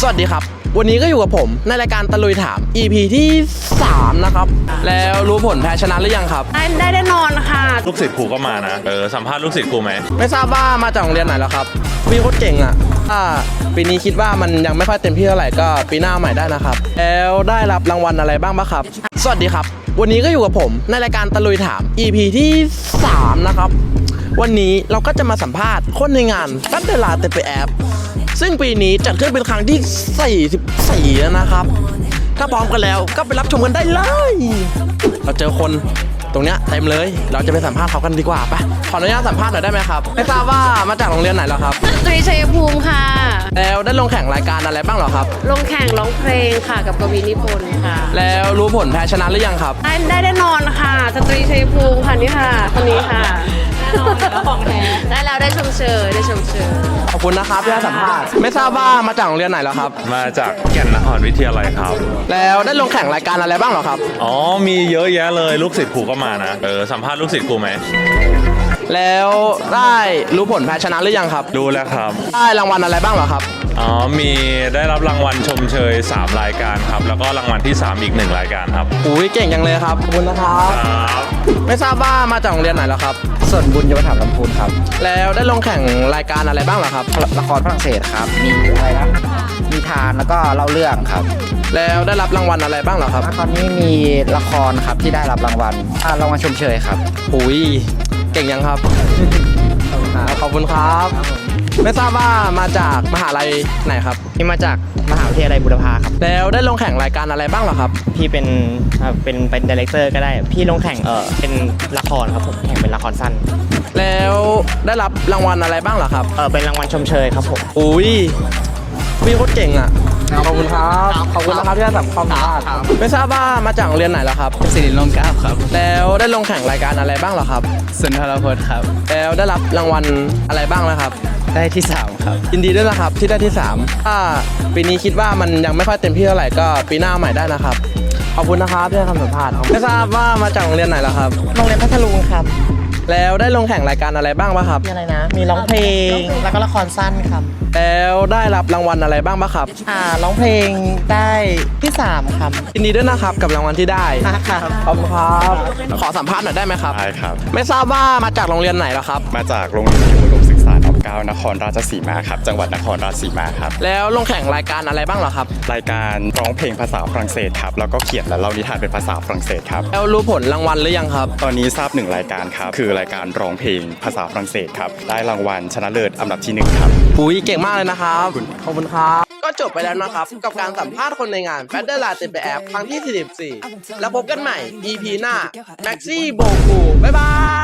สวัสดีครับ วันนี้ก็อยู่กับผมในรายการตะลุยถาม EP ที่ 3 นะครับ แล้วรู้ผลแพ้ชนะหรือยังครับ ได้ได้แน่นอนค่ะ ลูกศิษย์ครูก็มานะ เออ สัมภาษณ์ลูกศิษย์ครูไหม ไม่ทราบว่ามาจากโรงเรียนไหนแล้วครับปีโคตรเก่งอะถ้าปีนี้คิดว่ามันยังไม่ค่อยเต็มที่เท่าไหร่ก็ปีหน้าใหม่ได้นะครับ แล้วได้รับรางวัลอะไรบ้างบ้างครับ สวัสดีครับ วันนี้ก็อยู่กับผมในรายการตะลุยถาม EP ที่ 3 นะครับ วันนี้เราก็จะมาสัมภาษณ์คนในงานตั้งเวลาเต็มไปแอปซึ่งปีนี้จัดขึ้นเป็นครั้งที่ 44 แล้วนะครับ ถ้าพร้อมกันแล้วก็ไปรับชมกันได้เลย เราเจอคนตรงเนี้ยเต็มเลย เราจะไปสัมภาษณ์เขากันดีกว่าไปขออนุญาตสัมภาษณ์หน่อยได้ไหมครับ ไม่ทราบว่ามาจากโรงเรียนไหนเหรอครับ ตรีชัยภูมิค่ะ แล้วได้ลงแข่งรายการอะไรบ้างเหรอครับ ลงแข่งร้องเพลงค่ะกับกวีนิพนธ์ค่ะ แล้วรู้ผลแพ้ชนะหรือยังครับ ได้ได้แน่นอนค่ะสตรีชัยภูมิค่ะนี่ค่ะคนนี้ค่ะ ของแท้ได้แล้วได้ชมเชยได้ชมเชยขอบคุณนะครับที่ให้สัมภาษณ์ไม่ทราบว่ามาจากโรงเรียนไหนเหรอครับ มาจากแก่นนครวิทยาลัยครับ แล้วได้ลงแข่งรายการอะไรบ้างเหรอครับ อ๋อ มีเยอะแยะเลยลูกศิษย์ครูก็มานะ เออ สัมภาษณ์ลูกศิษย์ครูไหม แล้วได้รู้ผลแพ้ชนะหรือยังครับ ดูแล้วครับ ได้รางวัลอะไรบ้างเหรอครับ อ๋อ มีได้รับรางวัลชมเชย 3 รายการครับ แล้วก็รางวัลที่ 3 อีก 1 รายการครับ อุ้ยเก่งจังเลยครับขอบคุณนะครับ ครับ ไม่ทราบว่ามาจากโรงเรียนไหนเหรอครับ ส่วนบุญยวัฒนลำพูนครับ แล้วได้ลงแข่งรายการอะไรบ้างเหรอครับ ละครฝรั่งเศสครับ มีอะไรนะมีทานแล้วก็เล่าเรื่องครับ แล้วได้รับรางวัลอะไรบ้างเหรอครับแล้วตอนนี้มีละครครับที่ได้รับรางวัลอ่ารางวัลชมเชยครับอุ้ยเก่งยังครับขอบคุณครับ ไม่ทราบว่ามาจากมหาลัยไหนครับพี่มาจากมหา วิทยาลัยบุรพาครับ แล้วได้ลงแข่งรายการอะไรบ้างเหรอครับ พี่เป็นเอ่อเป็นเป็นดีเลกเตอร์ก็ได้ พี่ลงแข่งเออเป็นละครครับผมแข่งเป็นละครสั้น แล้วได้รับรางวัลอะไรบ้างเหรอครับ เออเป็นรางวัลชมเชยครับผม อุ้ยพี่โคตรเก่งอะ ขอบคุณครับ ขอบคุณนะครับที่ให้สัมภาษณ์ไม่ทราบว่ามาจากโรงเรียนไหนเหรอครับ สิริลงก้าครับ แล้วได้ลงแข่งรายการอะไรบ้างเหรอครับ สุนทรพจน์ครับ แล้วได้รับรางวัลอะไรบ้างไหมครับ ได้ที่ 3 ครับ ยินดีด้วยนะครับที่ได้ที่ 3 ถ้าปีนี้คิดว่ามันยังไม่ค่อยเต็มที่เท่าไหร่ก็ปีหน้าใหม่ได้นะครับ ขอบคุณนะครับที่ให้คำสัมภาษณ์ไม่ทราบว่ามาจากโรงเรียนไหนเหรอครับ โรงเรียนพัทลุงครับ แล้วได้ลงแข่งรายการอะไรบ้างปะครับ มีอะไรนะ มีร้องเพลง แล้วก็ละครสั้นครับ แล้วได้รับรางวัลอะไรบ้างปะครับ อ่า ร้องเพลงได้ที่ 3 ครับ ยินดีด้วยนะครับกับรางวัลที่ได้ ครับ ขอบคุณครับ ขอสัมภาษณ์หน่อยได้ไหมครับ ได้ครับ ไม่ทราบว่ามาจากโรงเรียนไหนเหรอครับ มาจากโรงเรียนอุดมศึ กษาน้อมเกล้านครราชสีมาครับ จังหวัดนครราชสีมาครับ แล้วลงแข่งรายการอะไรบ้างเหรอครับ รายการร้องเพลงภาษาฝรั่งเศสครับ แล้วก็เขียนและเล่านิทานเป็นภาษาฝรั่งเศสครับ แล้วรู้ผลรางวัลหรือยังครับ ตอนนี้ทราบหนึ่งรายการครับ คือรายการร้องเพลงภาษาฝรั่งเศสครับ ได้รางวัลชนะเลิศอันดับที่หนึ่งครับปุ๋ยเก่งมากเลยนะครับ ขอบคุณครับ ก็จบไปแล้วนะครับ กับการสัมภาษณ์คนในงานแฟดเดอร์ลาเต็มไปแอปครั้งที่ 44 แล้วพบกันใหม่ EP หน้าแม็กซี่โบกูบ๊ายบาย